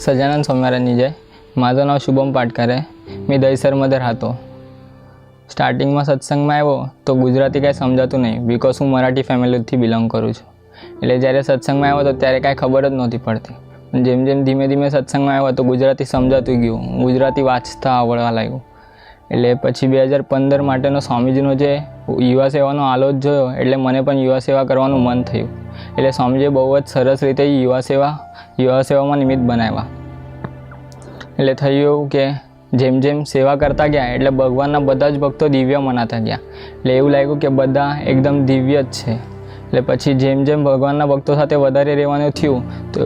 सजानन सोमनारायणजी जय माझं नाव शुभम पाटकर મેં मी दहीसरमध्ये राहतो સ્ટાર્ટિંગમાં સત્સંગમાં આવ્યો તો ગુજરાતી કાંઈ સમજાતું નહીં બિકોઝ હું મરાઠી ફેમિલીથી બિલોંગ કરું છું. એટલે જ્યારે સત્સંગમાં આવ્યો તો ત્યારે કાંઈ ખબર જ નહોતી પડતી. જેમ જેમ ધીમે ધીમે સત્સંગમાં આવ્યો તો ગુજરાતી સમજાતું ગયું. ગુજરાતી વાંચતા આવડવા લાગ્યું. એટલે પછી બે હજાર પંદર માટેનો સ્વામીજીનો જે યુવા સેવાનો આલોચ જોયો એટલે મને પણ યુવા સેવા કરવાનું મન થયું. એટલે સ્વામીજીએ બહુ જ સરસ રીતે યુવા સેવા, યુવા સેવામાં નિમિત્ત બનાવ્યા. એટલે થયું એવું કે જેમ જેમ સેવા કરતા ગયા એટલે ભગવાનના બધા જ ભક્તો દિવ્ય મનાતા ગયા. એટલે એવું લાગ્યું કે બધા એકદમ દિવ્ય જ છે. એટલે પછી જેમ જેમ ભગવાનના ભક્તો સાથે વધારે રહેવાનું થયું, તો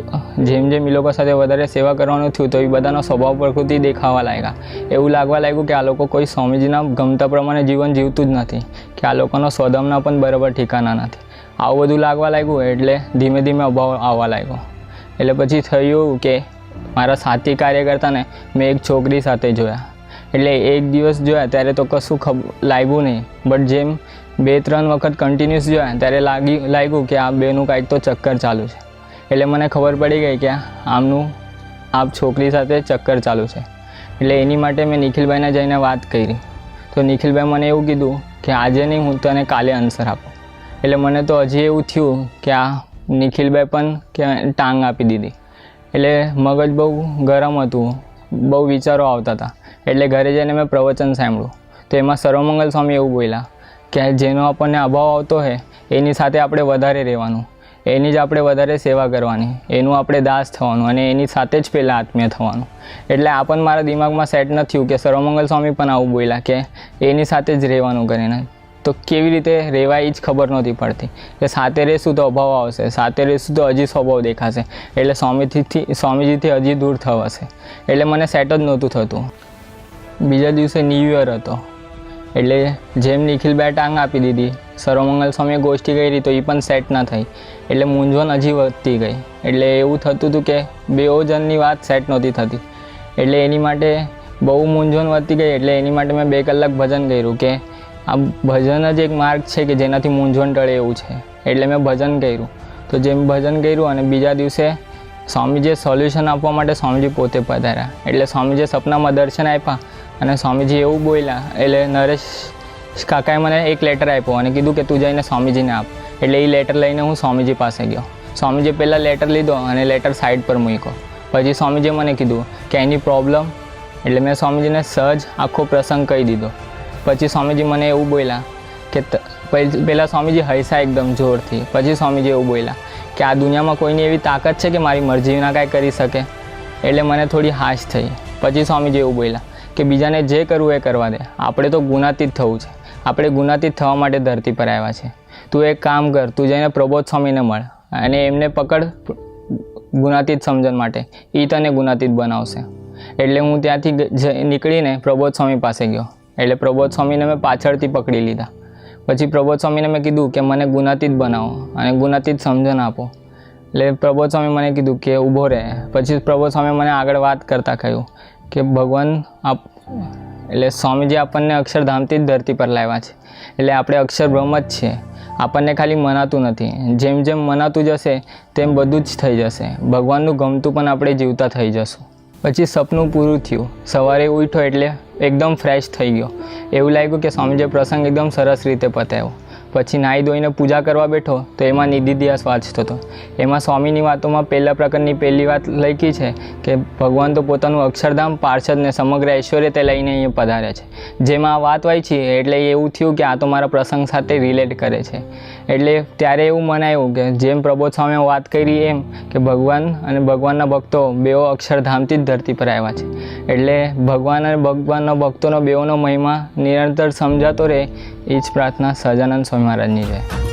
જેમ જેમ એ લોકો સાથે વધારે સેવા કરવાનું થયું, તો એ બધાનો સ્વભાવ પ્રકૃતિ દેખાવા લાગ્યા. એવું લાગવા લાગ્યું કે આ લોકો કોઈ સ્વામીજીના ગમતા પ્રમાણે જીવન જીવતું જ નથી, કે આ લોકોનો સ્વધમના પણ બરાબર ઠિકાના નથી. આવું બધું લાગવા લાગ્યું એટલે ધીમે ધીમે અભાવ આવવા લાગ્યો. એટલે પછી થયું કે મારા સાથી કાર્યકર્તાને મેં એક છોકરી સાથે જોયા. એટલે એક દિવસ જોયા ત્યારે તો કશું ખબ, લાગ્યું નહીં. બટ જેમ બે, ત્રણ વખત કન્ટિન્યુઅસ જોયા ત્યારે લાગી, લાગ્યું કે આ બેનું કાંઈક તો ચક્કર ચાલુ છે. એટલે મને ખબર પડી ગઈ કે આમનું આ છોકરી સાથે ચક્કર ચાલુ છે. એટલે એની માટે મેં નિખિલભાઈને જઈને વાત કરી. તો નિખિલભાઈ મને એવું કીધું કે આજે નહીં, હું તને કાલે આન્સર આપું. એટલે મને તો હજી એવું થયું કે આ નિખિલભાઈ પણ કે ટાંગ આપી દીધી. એટલે મગજ બહુ ગરમ હતું. બહુ વિચારો આવતા હતા. એટલે ઘરે જઈને મેં પ્રવચન સાંભળ્યું. તો એમાં સર્વમંગલ સ્વામી એવું બોલ્યા કે જેનો આપણને અભાવ આવતો હોય એની સાથે આપણે વધારે રહેવાનું. એની જ આપણે વધારે સેવા કરવાની. એનું આપણે દાસ થવાનું અને એની સાથે જ પહેલાં આત્મીય થવાનું. એટલે આ પણ મારા દિમાગમાં સેટ ન થયું કે સર્વમંગલ સ્વામી પણ આવું બોલ્યા કે એની સાથે જ રહેવાનું કરીને. તો કેવી રીતે રહેવાય એ જ ખબર નહોતી પડતી. કે સાથે રહેશું તો અભાવ આવશે, સાથે રહેશું તો હજી સ્વભાવ દેખાશે. એટલે સ્વામીજીથી સ્વામીજીથી હજી દૂર થવાશે એટલે મને સેટ જ નહોતું થતું. બીજા દિવસે ન્યૂ યર હતો. એટલે જેમ નિખિલભાઈ ટાંગ આપી દીધી, સર્વમંગલ સ્વામીએ ગોષ્ઠી કરી તો એ પણ સેટ ના થઈ. એટલે મૂંઝવણ હજી વધતી ગઈ. એટલે એવું થતું હતું કે બેઓ જણની વાત સેટ નહોતી થતી. એટલે એની માટે બહુ મૂંઝવણ વધતી ગઈ. એટલે એની માટે મેં બે કલાક ભજન કર્યું કે આ ભજન જ એક માર્ગ છે કે જેનાથી મૂંઝવણ ટળે એવું છે. એટલે મેં ભજન કર્યું. તો જેમ ભજન કર્યું અને બીજા દિવસે સ્વામીજીએ સોલ્યુશન આપવા માટે સ્વામીજી પોતે પધાર્યા. એટલે સ્વામીજીએ સપનામાં દર્શન આપ્યા અને સ્વામીજી એવું બોલ્યા, એટલે નરેશ કાકાએ મને એક લેટર આપ્યો અને કીધું કે તું જઈને સ્વામીજીને આપ. એટલે એ લેટર લઈને હું સ્વામીજી પાસે ગયો. સ્વામીજી પહેલાં લેટર લીધો અને લેટર સાઈડ પર મૂક્યો. પછી સ્વામીજીએ મને કીધું કે એની પ્રોબ્લેમ એટલે મેં સ્વામીજીને સહજ આખો પ્રસંગ કહી દીધો. પછી સ્વામીજી મને એવું બોલ્યા કે પહેલાં સ્વામીજી હૈસા એકદમ જોરથી. પછી સ્વામીજી એવું બોલ્યા કે આ દુનિયામાં કોઈની એવી તાકાત છે કે મારી મરજી વિના કાંઈ કરી શકે? એટલે મને થોડી હાશ થઈ. પછી સ્વામીજી એવું બોલ્યા કે બીજાને જે કરવું એ કરવા દે. આપણે તો ગુનાતીત થવું છે. આપણે ગુનાતીત થવા માટે ધરતી પર આવ્યા છે. તું એક કામ કર, તું જઈને પ્રબોધ સ્વામીને મળ અને એમને પકડ ગુનાતીત સમજણ માટે. એ તને ગુનાતીત બનાવશે. એટલે હું ત્યાંથી નીકળીને પ્રબોધ સ્વામી પાસે ગયો. એટલે પ્રબોધ સ્વામીને મેં પાછળથી પકડી લીધા. પછી પ્રબોધ સ્વામીને મેં કીધું કે મને ગુનાતીત બનાવો અને ગુનાતીત સમજણ આપો. એટલે પ્રબોધ સ્વામી મને કીધું કે ઊભો રહે. પછી પ્રબોધ સ્વામી મને આગળ વાત કરતાં કહ્યું કે ભગવાન, આપ એટલે સ્વામીજી આપણને અક્ષરધામથી જ ધરતી પર લાવ્યા છે. એટલે આપણે અક્ષર બ્રહ્મ જ છીએ. આપણને ખાલી મનાતું નથી. જેમ જેમ મનાતું જશે, તેમ બધું જ થઈ જશે. ભગવાનનું ગમતું પણ આપણે જીવતા થઈ જશું. પછી સપનું પૂરું થયું. સવારે ઉઠો એટલે એકદમ ફ્રેશ થઈ ગયો. એવું લાગ્યું કે સ્વામીજીએ પ્રસંગ એકદમ સરસ રીતે પતાવ્યો પછી નાહી ધોઈને પૂજા કરવા બેઠો, તો એમાં નિધિધ્યાસ વાંચતો હતો. એમાં સ્વામીની વાતોમાં પહેલા પ્રકારની પહેલી વાત લખી છે કે ભગવાન તો પોતાનું અક્ષરધામ પાર્ષદને સમગ્ર ઐશ્વર્ય તે લઈને અહીંયા પધારે છે. જેમાં આ વાત વાંચી એટલે એવું થયું કે આ તો મારા પ્રસંગ સાથે રિલેટ કરે છે. એટલે ત્યારે એવું મનાયું કે જેમ પ્રબોધ સ્વામીએ વાત કરી એમ કે ભગવાન અને ભગવાનના ભક્તો બેઓ અક્ષરધામથી જ ધરતી પર આવ્યા છે. એટલે ભગવાન અને ભગવાનના ભક્તોનો બેઓનો મહિમા નિરંતર સમજાતો રહે, એ જ પ્રાર્થના સહજાનંદ સ્વામી મહારાજની છે